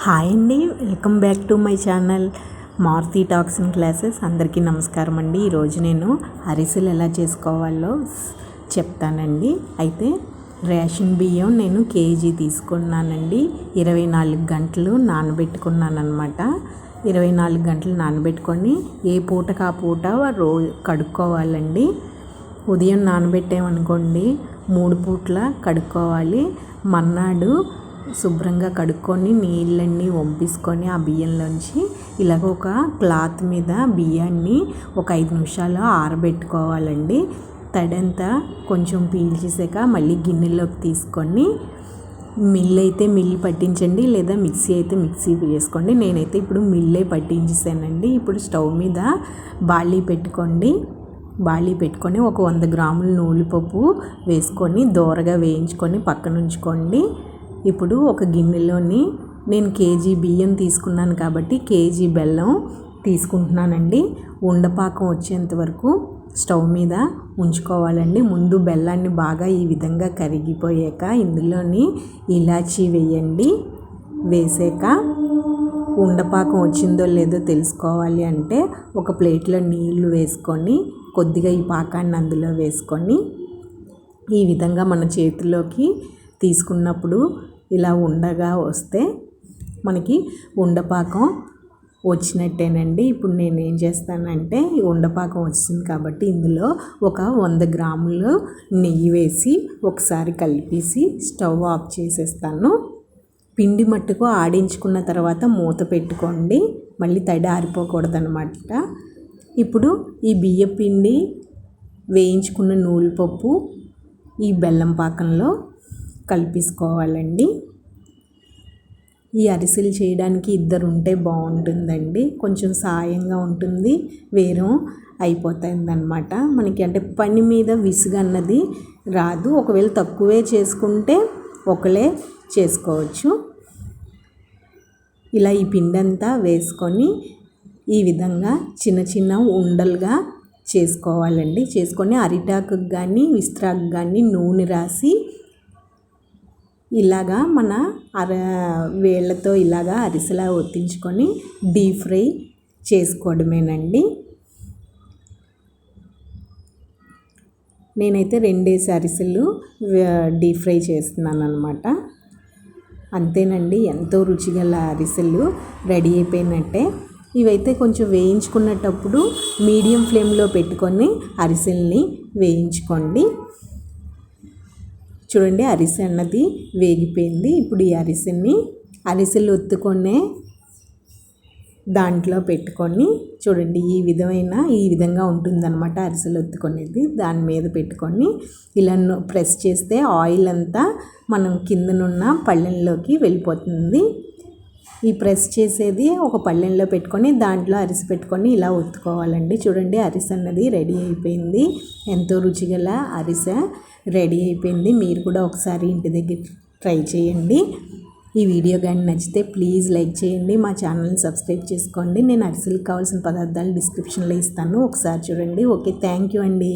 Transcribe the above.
Hi అండి welcome back to my channel Maruti talks and classes. అందరికీ నమస్కారం అండి. ఈరోజు నేను అరిసెలు ఎలా చేసుకోవాలో చెప్తానండి. అయితే రేషన్ బియ్యం నేను కేజీ తీసుకున్నానండి. ఇరవై నాలుగు గంటలు నానబెట్టుకున్నాను అనమాట ఇరవై నాలుగు గంటలు నానబెట్టుకొని ఏ పూటకు ఆ పూట రోజు కడుక్కోవాలండి. ఉదయం నానబెట్టామనుకోండి మూడు పూట్ల కడుక్కోవాలి. మర్నాడు శుభ్రంగా కడుక్కొని నీళ్ళన్నీ వంపేసుకొని ఆ బియ్యంలోంచి ఇలాగ ఒక క్లాత్ మీద బియ్యాన్ని ఒక ఐదు నిమిషాలు ఆరబెట్టుకోవాలండి. తడంతా కొంచెం పీల్చేసాక మళ్ళీ గిన్నెలోకి తీసుకొని మిల్ అయితే మిల్ పట్టించండి లేదా మిక్సీ అయితే మిక్సీ వేసుకోండి. నేనైతే ఇప్పుడు మిల్లే పట్టించేసానండి. ఇప్పుడు స్టవ్ మీద బాళీ పెట్టుకోండి. బాళీ పెట్టుకొని ఒక వంద గ్రాముల నూలుపప్పు వేసుకొని దోరగా వేయించుకొని పక్కన ఉంచుకోండి ఇప్పుడు ఒక గిన్నెలోని నేను కేజీ బియ్యం తీసుకున్నాను కాబట్టి కేజీ బెల్లం తీసుకుంటున్నానండి. ఉండపాకం వచ్చేంత వరకు స్టవ్ మీద ఉంచుకోవాలండి. ముందు బెల్లాన్ని బాగా ఈ విధంగా కరిగిపోయాక ఇందులోని ఇలాచీ వేయండి. వేసాక ఉండపాకం వచ్చిందో లేదో తెలుసుకోవాలి అంటే ఒక ప్లేట్లో నీళ్ళు వేసుకొని కొద్దిగా ఈ పాకాన్ని అందులో వేసుకొని ఈ విధంగా మన చేతిలోకి తీసుకున్నప్పుడు ఇలా ఉండగా వస్తే మనకి ఉండపాకం వచ్చినట్టేనండి. ఇప్పుడు నేను ఏం చేస్తానంటే ఈ ఉండపాకం వచ్చింది కాబట్టి ఇందులో ఒక వంద గ్రాములు నెయ్యి వేసి ఒకసారి కలిపేసి స్టవ్ ఆఫ్ చేసేస్తాను. పిండి మట్టుకు ఆడించుకున్న తర్వాత మూత పెట్టుకోండి. మళ్ళీ తడి ఆరిపోకూడదనమాట ఇప్పుడు ఈ బియ్య పిండి వేయించుకున్న నూలుపప్పు ఈ బెల్లం పాకంలో కలిపేసుకోవాలండి. ఈ అరిసెలు చేయడానికి ఇద్దరు ఉంటే బాగుంటుందండి. కొంచెం సాయంగా ఉంటుంది. వేరం అయిపోతుందన్నమాట. మనకి అంటే పని మీద విసుగు అన్నది రాదు. ఒకవేళ తక్కువే చేసుకుంటే ఒకలే చేసుకోవచ్చు. ఇలా ఈ పిండి అంతా వేసుకొని ఈ విధంగా చిన్న చిన్న ఉండలుగా చేసుకోవాలండి. చేసుకొని అరిటాకు కానీ విస్త్రాకు కానీ నూనె రాసి ఇలాగా మన అర వేళ్ళతో ఇలాగా అరిసెలా ఒత్తించుకొని డీప్ ఫ్రై చేసుకోవడమేనండి. నేనైతే రెండేసి అరిసెలు డీప్ ఫ్రై చేస్తున్నాను అనమాట అంతేనండి ఎంతో రుచిగల అరిసెలు రెడీ అయిపోయినట్టే. ఇవైతే కొంచెం వేయించుకునేటప్పుడు మీడియం ఫ్లేమ్లో పెట్టుకొని అరిసెల్ని వేయించుకోండి. చూడండి అరిసె అన్నది వేగిపోయింది. ఇప్పుడు ఈ అరిసెని అరిసెలు ఒత్తుకొనే దాంట్లో పెట్టుకొని చూడండి ఈ విధమైన ఈ విధంగా ఉంటుందన్నమాట అరిసెలు ఒత్తుకునేది దాని మీద పెట్టుకొని ఇలా ప్రెస్ చేస్తే ఆయిల్ అంతా మనం కిందనున్న పళ్ళెంలోకి వెళ్ళిపోతుంది. ఈ ప్రెస్ చేసేది ఒక పళ్ళెంలో పెట్టుకొని దాంట్లో అరిసె పెట్టుకొని ఇలా ఒత్తుకోవాలండి. చూడండి అరిసె అన్నది రెడీ అయిపోయింది. ఎంతో రుచిగల అరిసె రెడీ అయిపోయింది. మీరు కూడా ఒకసారి ఇంటి దగ్గర ట్రై చేయండి. ఈ వీడియో కానీ నచ్చితే ప్లీజ్ లైక్ చేయండి. మా ఛానల్ని సబ్స్క్రైబ్ చేసుకోండి. నేను అరిసెలకు కావాల్సిన పదార్థాలు డిస్క్రిప్షన్లో ఇస్తాను. ఒకసారి చూడండి. ఓకే థ్యాంక్ యూ అండి.